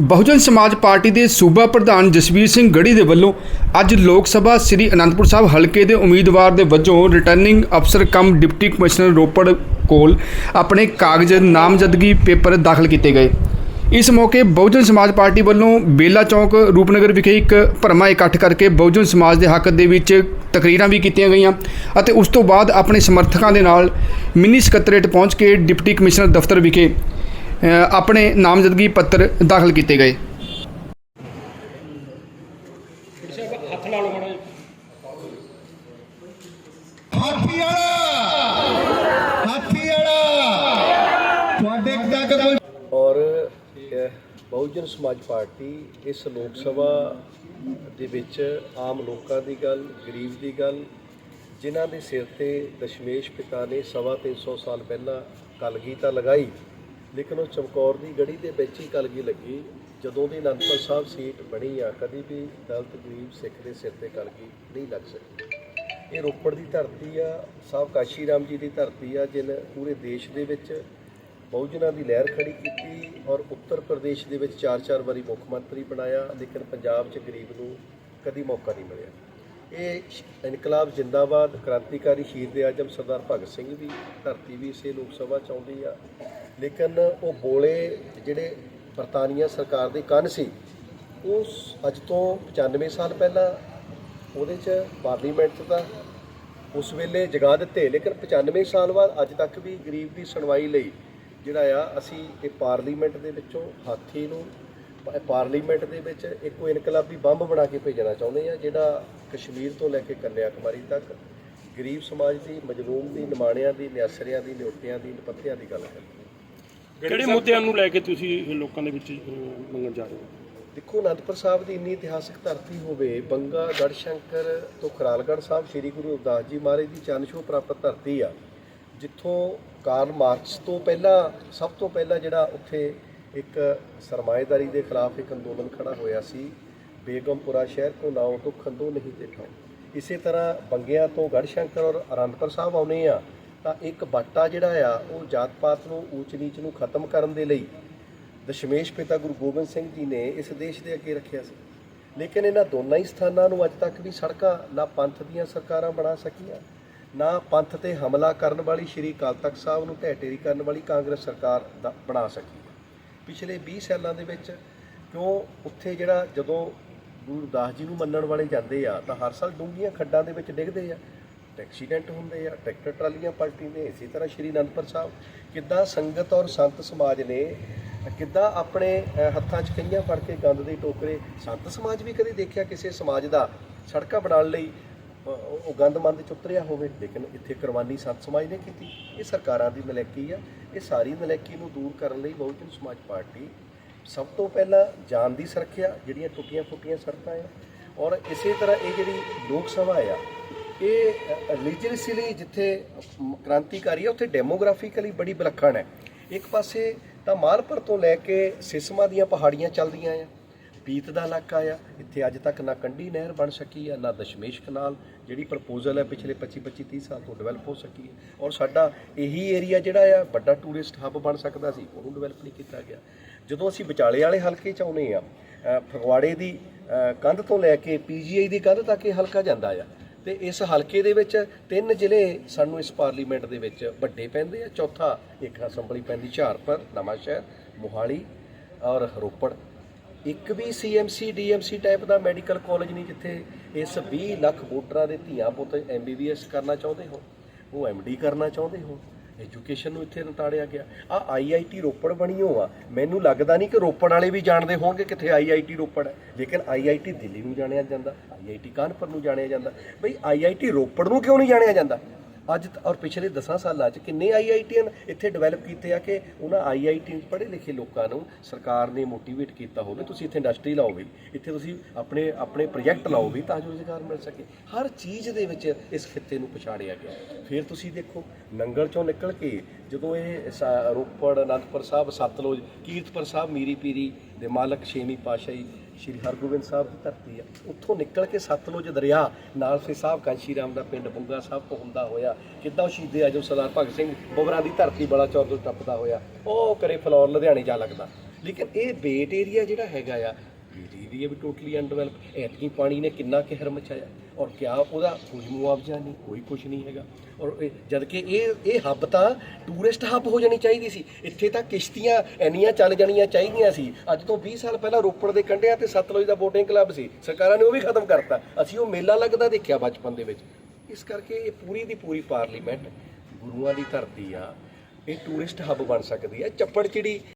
ਬਹੁਜਨ ਸਮਾਜ ਪਾਰਟੀ ਦੇ ਸੂਬਾ ਪ੍ਰਧਾਨ ਜਸਵੀਰ ਸਿੰਘ ਗੜੀ ਦੇ ਵੱਲੋਂ ਅੱਜ ਲੋਕ ਸਭਾ ਸ੍ਰੀ ਅਨੰਦਪੁਰ ਸਾਹਿਬ ਹਲਕੇ ਦੇ ਉਮੀਦਵਾਰ ਦੇ ਵਜੋਂ ਰਿਟਰਨਿੰਗ ਅਫਸਰ ਕਮ ਡਿਪਟੀ ਕਮਿਸ਼ਨਰ ਰੋਪੜ ਕੋਲ ਆਪਣੇ ਕਾਗਜ਼ ਨਾਮਜ਼ਦਗੀ ਪੇਪਰ ਦਾਖਲ ਕੀਤੇ ਗਏ। ਇਸ ਮੌਕੇ ਬਹੁਜਨ ਸਮਾਜ ਪਾਰਟੀ ਵੱਲੋਂ ਬੇਲਾ ਚੌਕ, ਰੂਪਨਗਰ ਵਿਖੇ ਇੱਕ ਭਰਮਾ ਇਕੱਠ ਕਰਕੇ ਬਹੁਜਨ ਸਮਾਜ ਦੇ ਹੱਕ ਦੇ ਵਿੱਚ ਤਕਰੀਰਾਂ ਵੀ ਕੀਤੀਆਂ ਗਈਆਂ ਅਤੇ ਉਸ ਤੋਂ ਬਾਅਦ ਆਪਣੇ ਸਮਰਥਕਾਂ ਦੇ ਨਾਲ ਮਿੰਨੀ ਸਕੱਤਰੇਟ ਪਹੁੰਚ ਕੇ ਡਿਪਟੀ ਕਮਿਸ਼ਨਰ ਦਫ਼ਤਰ ਵਿਖੇ ਆਪਣੇ ਨਾਮਜ਼ਦਗੀ ਪੱਤਰ ਦਾਖਲ ਕੀਤੇ ਗਏ। ਹਾਥੀ ਵਾਲਾ! ਹਾਥੀ ਵਾਲਾ! ਤੁਹਾਡੇ ਤੱਕ ਕੋਈ ਔਰ ਬਹੁਜਨ ਸਮਾਜ ਪਾਰਟੀ ਇਸ ਲੋਕ ਸਭਾ ਦੇ ਵਿੱਚ ਆਮ ਲੋਕਾਂ ਦੀ ਗੱਲ ਗਰੀਬ ਦੀ ਗੱਲ ਜਿਨ੍ਹਾਂ ਦੇ ਸਿਰ ਤੇ ਦਸ਼ਮੇਸ਼ ਪਿਤਾ ਨੇ ਸਵਾ ਤਿੰਨ ਸੌ ਸਾਲ ਪਹਿਲਾਂ ਕਲਗੀ ਤਾਂ ਲਗਾਈ। ਲੇਕਿਨ ਉਹ ਚਮਕੌਰ ਦੀ ਗੜੀ ਦੇ ਵਿੱਚ ਹੀ ਕਲਗੀ ਲੱਗੀ। ਜਦੋਂ ਦੀ ਅਨੰਦਪੁਰ ਸਾਹਿਬ ਸੀਟ ਬਣੀ ਆ, ਕਦੀ ਵੀ ਦਲਤ ਗਰੀਬ ਸਿੱਖ ਦੇ ਸਿਰ ਤੇ ਕਲਗੀ ਨਹੀਂ ਲੱਗ ਸਕੀ। ਇਹ ਰੋਪੜ ਦੀ ਧਰਤੀ ਆ, ਸਾਹਿਬ ਕਾਸ਼ੀ ਰਾਮ ਜੀ ਦੀ ਧਰਤੀ ਆ, ਜਿਨ ਪੂਰੇ ਦੇਸ਼ ਦੇ ਵਿੱਚ ਬਹੁਜਨਾਂ ਦੀ ਲਹਿਰ ਖੜੀ ਕੀਤੀ ਔਰ ਉੱਤਰ ਪ੍ਰਦੇਸ਼ ਦੇ ਵਿੱਚ ਚਾਰ ਚਾਰ ਵਾਰੀ ਮੁੱਖ ਮੰਤਰੀ ਬਣਾਇਆ, ਲੇਕਿਨ ਪੰਜਾਬ 'ਚ ਗਰੀਬ ਨੂੰ ਕਦੀ ਮੌਕਾ ਨਹੀਂ ਮਿਲਿਆ। ਇਹ ਇਨਕਲਾਬ ਜਿੰਦਾਬਾਦ, ਕ੍ਰਾਂਤੀਕਾਰੀ ਸ਼ਹੀਦ ਦੇ ਆਜਮ ਸਰਦਾਰ ਭਗਤ ਸਿੰਘ ਦੀ ਧਰਤੀ ਵੀ ਇਸੇ ਲੋਕ ਸਭਾ ਚ ਆਉਂਦੀ ਆ। ਲੇਕਿਨ ਉਹ ਬੋਲੇ ਜਿਹੜੇ ਬਰਤਾਨੀਆ ਸਰਕਾਰ ਦੇ ਕੰਨ ਸੀ ਉਸ ਅੱਜ ਤੋਂ 95 ਸਾਲ ਪਹਿਲਾਂ ਉਹਦੇ ਚ ਪਾਰਲੀਮੈਂਟ 'ਚ ਤਾਂ ਉਸ ਵੇਲੇ ਜਗਾ ਦਿੱਤੇ, ਲੇਕਿਨ 95 ਸਾਲ ਬਾਅਦ ਅੱਜ ਤੱਕ ਵੀ ਗਰੀਬ ਦੀ ਸੁਣਵਾਈ ਲਈ ਜਿਹੜਾ ਆ, ਅਸੀਂ ਇਹ ਪਾਰਲੀਮੈਂਟ ਦੇ ਵਿੱਚੋਂ ਹਾਥੀ ਨੂੰ ਪਾਰਲੀਮੈਂਟ ਦੇ ਵਿੱਚ ਇੱਕੋ ਇਨਕਲਾਬੀ ਬੰਬ ਬਣਾ ਕੇ ਭੇਜਣਾ ਚਾਹੁੰਦੇ ਆ, ਜਿਹੜਾ ਕਸ਼ਮੀਰ ਤੋਂ ਲੈ ਕੇ ਕੰਨਿਆ ਕੁਮਾਰੀ ਤੱਕ ਗਰੀਬ ਸਮਾਜ ਦੀ, ਮਜਲੂਮ ਦੀ, ਨਿਮਾਣਿਆਂ ਦੀ, ਨਿਆਸਰਿਆਂ ਦੀ, ਨਿਉਟਿਆਂ ਦੀ ਨਪੱਤਿਆਂ ਦੀ ਗੱਲ ਕਰਦੀ ਕਿਹੜੇ ਮੁੱਦਿਆਂ ਨੂੰ ਲੈ ਕੇ ਤੁਸੀਂ ਲੋਕਾਂ ਦੇ ਵਿੱਚ ਅਹ, ਮੰਗਣ ਜਾ ਰਹੇ ਹੋ? ਦੇਖੋ ਅਨੰਦਪੁਰ ਸਾਹਿਬ ਦੀ ਇੰਨੀ ਇਤਿਹਾਸਕ ਧਰਤੀ ਹੋਵੇ ਬੰਗਾ ਗੜਸ਼ੰਕਰ ਤੋਂ ਖਰਾਲਗੜ੍ਹ ਸਾਹਿਬ ਸ੍ਰੀ ਗੁਰੂ ਰਵਿਦਾਸ ਜੀ ਮਹਾਰਾਜ ਦੀ ਚਰਨ ਛੋਹ ਪ੍ਰਾਪਤ ਧਰਤੀ ਆ ਜਿੱਥੋਂ ਕਾਰਲ ਮਾਰਕਸ ਤੋਂ ਪਹਿਲਾਂ ਸਭ ਤੋਂ ਪਹਿਲਾਂ ਜਿਹੜਾ ਉੱਥੇ ਇੱਕ ਸਰਮਾਏਦਾਰੀ ਦੇ ਖਿਲਾਫ ਇੱਕ ਅੰਦੋਲਨ ਖੜਾ ਹੋਇਆ ਸੀ ਬੇਗਮਪੁਰਾ ਸ਼ਹਿਰ ਕੋ ਨਾਉ ਤੋਂ ਖੰਦੋ ਨਹੀਂ ਠਾਉ ਇਸੇ ਤਰ੍ਹਾਂ ਬੰਗਿਆਂ ਤੋਂ ਗੜਸ਼ੰਕਰ ਔਰ ਅਨੰਦਪੁਰ ਸਾਹਿਬ ਆਉਨੇ ਆ ਤਾਂ ਇੱਕ ਬਾਟਾ ਜਿਹੜਾ ਆ, ਉਹ ਜਾਤ ਪਾਤ ਨੂੰ, ਊਚ ਨੀਚ ਨੂੰ ਖਤਮ ਕਰਨ ਦੇ ਲਈ ਦਸ਼ਮੇਸ਼ ਪਿਤਾ ਗੁਰੂ ਗੋਬਿੰਦ ਸਿੰਘ ਜੀ ਨੇ ਇਸ ਦੇਸ਼ ਦੇ ਅੱਗੇ ਰੱਖਿਆ ਸੀ। ਲੇਕਿਨ ਇਹਨਾਂ ਦੋਨਾਂ ਹੀ ਸਥਾਨਾਂ ਨੂੰ ਅੱਜ ਤੱਕ ਵੀ ਸੜਕਾਂ, ਨਾ ਪੰਥ ਦੀਆਂ ਸਰਕਾਰਾਂ ਬਣਾ ਸਕੀਆਂ, ਨਾ ਪੰਥ ਤੇ ਹਮਲਾ ਕਰਨ ਵਾਲੀ ਸ਼੍ਰੀ ਅਕਾਲ ਤਖਤ ਸਾਹਿਬ ਨੂੰ ਢਹਿ ਕਰਨ ਵਾਲੀ ਕਾਂਗਰਸ ਸਰਕਾਰ ਦਾ ਬਣਾ ਸਕੀ ਪਿਛਲੇ 20 ਸਾਲਾਂ ਦੇ ਵਿੱਚ ਕਿਉਂ ਉੱਥੇ ਜਿਹੜਾ ਜਦੋਂ ਗੁਰੂ ਦਾਸ ਜੀ ਨੂੰ ਮੰਨਣ ਵਾਲੇ ਜਾਂਦੇ ਆ, ਤਾਂ ਹਰ ਸਾਲ ਡੂੰਘੀਆਂ ਖੱਡਾਂ ਦੇ ਵਿੱਚ ਡਿੱਗਦੇ ਆ। ਐਕਸੀਡੈਂਟ ਹੁੰਦੇ ਆ ਟਰੈਕਟਰ ਟਰਾਲੀਆਂ ਪਲਟੀ ਨੇ ਇਸੇ ਤਰ੍ਹਾਂ ਸ਼੍ਰੀ ਅਨੰਦਪੁਰ ਸਾਹਿਬ। ਕਿੱਦਾਂ ਸੰਗਤ ਔਰ ਸੰਤ ਸਮਾਜ ਨੇ ਕਿੱਦਾਂ ਆਪਣੇ ਹੱਥਾਂ 'ਚ ਕਈਆਂ ਫੜ ਕੇ ਗੰਦ ਦੇ ਟੋਕਰੇ ਸੰਤ ਸਮਾਜ ਵੀ ਕਦੇ ਦੇਖਿਆ ਕਿਸੇ ਸਮਾਜ ਦਾ ਸੜਕਾਂ ਬਣਾਉਣ ਲਈ ਅ, ਉਹ ਗੰਦਮੰਦ ਚ ਉਤਰਿਆ ਹੋਵੇ? ਲੇਕਿਨ ਇੱਥੇ ਕੁਰਬਾਨੀ ਸੰਤ ਸਮਾਜ ਨੇ ਕੀਤੀ। ਇਹ ਸਰਕਾਰਾਂ ਦੀ ਨਲੈਕੀ ਆ। ਇਹ ਸਾਰੀ ਨਲੈਕੀ ਨੂੰ ਦੂਰ ਕਰਨ ਲਈ ਬਹੁਜਨ ਸਮਾਜ ਪਾਰਟੀ ਸਭ ਤੋਂ ਪਹਿਲਾਂ ਜਾਨ ਦੀ ਸੁਰੱਖਿਆ ਜਿਹੜੀਆਂ ਟੁੱਟੀਆਂ ਫੁੱਟੀਆਂ ਸੜਕਾਂ ਆ। ਔਰ ਇਸੇ ਤਰ੍ਹਾਂ ਇਹ ਜਿਹੜੀ ਲੋਕ ਸਭਾ ਆ ਇਹ ਰਿਲੀਜੀਅਸਲੀ ਜਿੱਥੇ ਕ੍ਰਾਂਤੀਕਾਰੀ ਆ ਉੱਥੇ ਡੈਮੋਗ੍ਰਾਫਿਕਲੀ ਬੜੀ ਵਿਲੱਖਣ ਹੈ। ਇੱਕ ਪਾਸੇ ਤਾਂ ਮਾਲਪੁਰ ਤੋਂ ਲੈ ਕੇ ਸਿਸਮਾ ਦੀਆਂ ਪਹਾੜੀਆਂ ਚੱਲਦੀਆਂ ਆ, ਪੀਤ ਦਾ ਇਲਾਕਾ ਆ, ਇੱਥੇ ਅੱਜ ਤੱਕ ਨਾ ਕੰਢੀ ਨਹਿਰ ਬਣ ਸਕੀ ਆ, ਨਾ ਦਸ਼ਮੇਸ਼ ਕਨਾਲ, ਜਿਹੜੀ ਪ੍ਰਪੋਜ਼ਲ ਹੈ ਪਿਛਲੇ 25 25 30 ਸਾਲ ਤੋਂ ਡਿਵੈਲਪ ਹੋ ਸਕੀ ਹੈ। ਔਰ ਸਾਡਾ ਇਹੀ ਏਰੀਆ ਜਿਹੜਾ ਆ, ਵੱਡਾ ਟੂਰਿਸਟ ਹੱਬ ਬਣ ਸਕਦਾ ਸੀ, ਉਹਨੂੰ ਡਿਵੈਲਪ ਨਹੀਂ ਕੀਤਾ ਗਿਆ। ਜਦੋਂ ਅਸੀਂ ਵਿਚਾਲੇ ਵਾਲੇ ਹਲਕੇ ਚ ਆਉਨੇ ਆ ਫਗਵਾੜੇ ਦੀ ਕੰਧ ਤੋਂ ਲੈ ਕੇ, ਪੀਜੀਆਈ ਦੀ ਕੰਧ ਤੱਕ ਇਹ ਹਲਕਾ ਜਾਂਦਾ ਆ। ਤੇ ਇਸ ਹਲਕੇ ਦੇ ਵਿੱਚ ਤਿੰਨ ਜ਼ਿਲ੍ਹੇ ਸਾਨੂੰ ਇਸ ਪਾਰਲੀਮੈਂਟ ਦੇ ਵਿੱਚ ਵੱਡੇ ਪੈਂਦੇ ਆ। ਚੌਥਾ ਇੱਕ ਅਸੈਂਬਲੀ ਪੈਂਦੀ ਝਾਰਪੁਰ, ਨਵਾਂਸ਼ਹਿਰ, ਮੋਹਾਲੀ ਔਰ ਰੋਪੜ। ਇੱਕ ਵੀ ਸੀਐਮਸੀ ਡੀਐਮਸੀ ਟਾਈਪ ਦਾ ਮੈਡੀਕਲ ਕਾਲਜ ਨਹੀਂ ਜਿੱਥੇ ਇਸ 20 ਲੱਖ ਵੋਟਰਾਂ ਦੇ ਧੀਆਂ ਪੁੱਤ ਐਮਬੀਬੀਐਸ ਕਰਨਾ ਚਾਹੁੰਦੇ ਹੋ ਉਹ ਐਮਡੀ ਕਰਨਾ ਚਾਹੁੰਦੇ ਹੋ ਐਜੂਕੇਸ਼ਨ ਨੂੰ ਇੱਥੇ ਨਤਾੜਿਆ ਗਿਆ। ਆ ਆਈਆਈਟੀ ਰੋਪੜ ਬਣੀ ਹੋ ਆ। ਮੈਨੂੰ ਲੱਗਦਾ ਨਹੀਂ ਕਿ ਰੋਪੜ ਵਾਲੇ ਵੀ ਜਾਣਦੇ ਹੋਣਗੇ ਕਿੱਥੇ ਆਈਆਈਟੀ ਰੋਪੜ ਹੈ। ਲੇਕਿਨ ਆਈਆਈਟੀ ਦਿੱਲੀ ਨੂੰ ਜਾਣਿਆ ਜਾਂਦਾ ਆਈਆਈਟੀ ਕਾਨਪੁਰ ਨੂੰ ਜਾਣਿਆ ਜਾਂਦਾ। ਬਈ ਆਈਆਈਟੀ ਰੋਪੜ ਨੂੰ ਕਿਉਂ ਨਹੀਂ ਜਾਣਿਆ ਜਾਂਦਾ? ਅੱਜ ਔਰ ਪਿਛਲੇ 10 ਸਾਲਾਂ 'ਚ ਕਿੰਨੇ ਆਈਆਈਟੀਆਂ ਇੱਥੇ ਡਿਵੈਲਪ ਕੀਤੇ ਆ ਕਿ ਉਹਨਾਂ ਆਈਆਈਟੀ ਪੜ੍ਹੇ ਲਿਖੇ ਲੋਕਾਂ ਨੂੰ ਸਰਕਾਰ ਨੇ ਮੋਟੀਵੇਟ ਕੀਤਾ ਹੋਵੇ? ਤੁਸੀਂ ਇੱਥੇ ਇੰਡਸਟਰੀ ਲਾਓ ਵੀ, ਇੱਥੇ ਤੁਸੀਂ ਆਪਣੇ ਆਪਣੇ ਪ੍ਰੋਜੈਕਟ ਲਾਓ ਵੀ ਤਾਂ ਜੋ ਰੁਜ਼ਗਾਰ ਮਿਲ ਸਕੇ। ਹਰ ਚੀਜ਼ ਦੇ ਵਿੱਚ ਇਸ ਖਿੱਤੇ ਨੂੰ ਪਛਾੜਿਆ ਗਿਆ। ਫਿਰ ਤੁਸੀਂ ਦੇਖੋ ਨੰਗਲ ਚੋਂ ਨਿਕਲ ਕੇ ਜਦੋਂ ਇਹ ਸਾ- ਰੋਪੜ, ਅਨੰਦਪੁਰ ਸਾਹਿਬ, ਸਤਲੁਜ, ਕੀਰਤਪੁਰ ਸਾਹਿਬ, ਮੀਰੀ ਪੀਰੀ ਦੇ ਮਾਲਕ ਛੇਵੀਂ ਪਾਤਸ਼ਾਹੀ ਸ਼੍ਰੀ ਹਰਗੋਬਿੰਦ ਸਾਹਿਬ ਦੀ ਧਰਤੀ ਆ। ਉੱਥੋਂ ਨਿਕਲ ਕੇ ਸਤਲੁਜ ਦਰਿਆ, ਨਾਲ ਸੇ ਸਾਹਿਬ ਕਾਂਸ਼ੀ ਰਾਮ ਦਾ ਪਿੰਡ ਬੁੰਗਾ ਸਾਹਿਬ ਤੋਂ ਹੁੰਦਾ ਹੋਇਆ ਕਿੱਦਾਂ ਉਹ ਸ਼ਹੀਦੇ ਆਜਮ ਸਰਦਾਰ ਭਗਤ ਸਿੰਘ ਬੋਬਰਾਂ ਦੀ ਧਰਤੀ ਬੜਾ ਚੌਰ ਤੋਂ ਟੱਪਦਾ ਹੋਇਆ, ਉਹ ਕਰੇ ਫਲੌਰ ਲੁਧਿਆਣੇ ਜਾ ਲੱਗਦਾ। ਲੇਕਿਨ ਇਹ ਬੇਟ ਏਰੀਆ ਜਿਹੜਾ ਹੈਗਾ ਆ, ਬੇਟ ਏਰੀਆ ਵੀ ਟੋਟਲੀ ਅਨਡਿਵੈਲਪ ਐਤਕੀ ਪਾਣੀ ਨੇ ਕਿੰਨਾ ਕਹਿਰ ਮਚਾਇਆ ਔਰ ਕਿਆ ਉਹਦਾ ਕੋਈ ਮੁਆਵਜ਼ਾ ਨਹੀਂ, ਕੋਈ ਕੁਝ ਨਹੀਂ ਹੈਗਾ। ਔਰ ਇਹ- ਜਦ ਕਿ ਇਹ ਇਹ ਹੱਬ ਤਾਂ ਟੂਰਿਸਟ ਹੱਬ ਹੋ ਜਾਣੀ ਚਾਹੀਦੀ ਸੀ। ਇੱਥੇ ਤਾਂ ਕਿਸ਼ਤੀਆਂ ਇੰਨੀਆਂ ਚੱਲ ਜਾਣੀਆਂ ਚਾਹੀਦੀਆਂ ਸੀ। ਅੱਜ ਤੋਂ 20 ਸਾਲ ਪਹਿਲਾਂ ਰੋਪੜ ਦੇ ਕੰਢਿਆਂ ਤੇ ਸਤਲੁਜ ਦਾ ਬੋਟਿੰਗ ਕਲੱਬ ਸੀ। ਸਰਕਾਰਾਂ ਨੇ ਉਹ ਵੀ ਖਤਮ ਕਰਤਾ। ਅਸੀਂ ਉਹ ਮੇਲਾ ਲੱਗਦਾ ਦੇਖਿਆ ਬਚਪਨ ਦੇ ਵਿੱਚ। ਇਸ ਕਰਕੇ ਇਹ ਪੂਰੀ ਦੀ ਪੂਰੀ ਪਾਰਲੀਮੈਂਟ ਗੁਰੂਆਂ ਦੀ ਧਰਤੀ ਆ। ਇਹ ਟੂਰਿਸਟ ਹੱਬ ਬਣ ਸਕਦੀ ਹੈ ਚੱਪੜ ਚਿੜੀ